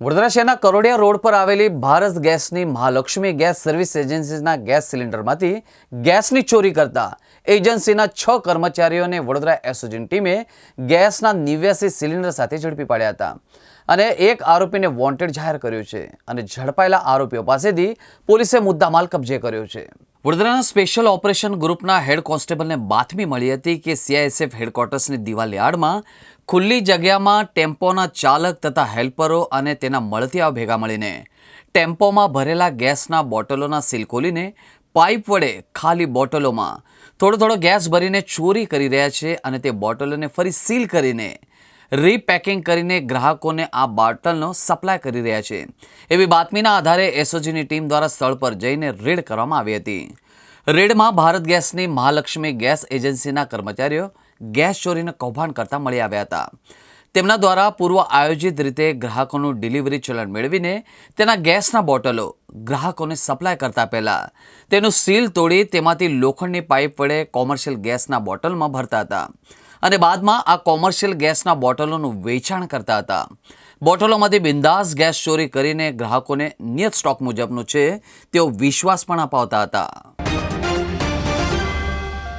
વડોદરા શહેરના કરોડિયા રોડ પર આવેલી ભારત ગેસની મહાલક્ષ્મી ગેસ સર્વિસ એજન્સીના ગેસ સિલિન્ડરમાંથી ગેસની ચોરી કરતા એજન્સીના છ કર્મચારીઓને વડોદરા એસઓજીની ટીમે ગેસના નેવ્યાસી સિલિન્ડર સાથે ઝડપી પાડ્યા હતા. અને એક આરોપીને વોન્ટેડ જાહેર કર્યો છે અને ઝડપાયેલા આરોપીઓ પાસેથી પોલીસે મુદ્દામાલ કબજે કર્યો છે. વડોદરાના સ્પેશિયલ ઓપરેશન ગ્રુપના હેડ કોન્સ્ટેબલને બાતમી મળી હતી કે સીઆઈએસએફ હેડક્વાર્ટર્સની દિવાલ ખુલ્લી જગ્યામાં ટેમ્પોના ચાલક તથા હેલ્પરો અને તેના મળતિયાઓ ભેગા મળીને ટેમ્પોમાં ભરેલા ગેસના બોટલોના સીલ ખોલીને પાઇપ વડે ખાલી બોટલોમાં થોડો થોડો ગેસ ભરીને ચોરી કરી રહ્યા છે અને તે બોટલોને ફરી સીલ કરીને રીપેકિંગ કરીને ગ્રાહકોને આ બોટલનો સપ્લાય કરી રહ્યા છે. એવી બાતમીના આધારે એસઓજીની ટીમ દ્વારા સ્થળ પર જઈને રેડ કરવામાં આવી હતી. રેડમાં ભારત ગેસની મહાલક્ષ્મી ગેસ એજન્સીના કર્મચારીઓ ગેસ ચોરીને કૌભાંડ કરતા મળી આવ્યા હતા. તેમના દ્વારા પૂર્વ આયોજિત રીતે ગ્રાહકોનું ડિલિવરી ચલણ મેળવીને તેના ગેસના બોટલો ગ્રાહકોને સપ્લાય કરતા પહેલાં તેનું સીલ તોડી તેમાંથી લોખંડની પાઇપ વડે કોમર્શિયલ ગેસના બોટલમાં ભરતા હતા. અને બાદમાં આ કોમર્શિયલ ગેસના બોટલોનું વેચાણ કરતા હતા. બોટલોમાંથી બિંદાસ ગેસ ચોરી કરીને ગ્રાહકોને નિયત સ્ટોક મુજબનું છે તેવો વિશ્વાસ પણ અપાવતા હતા.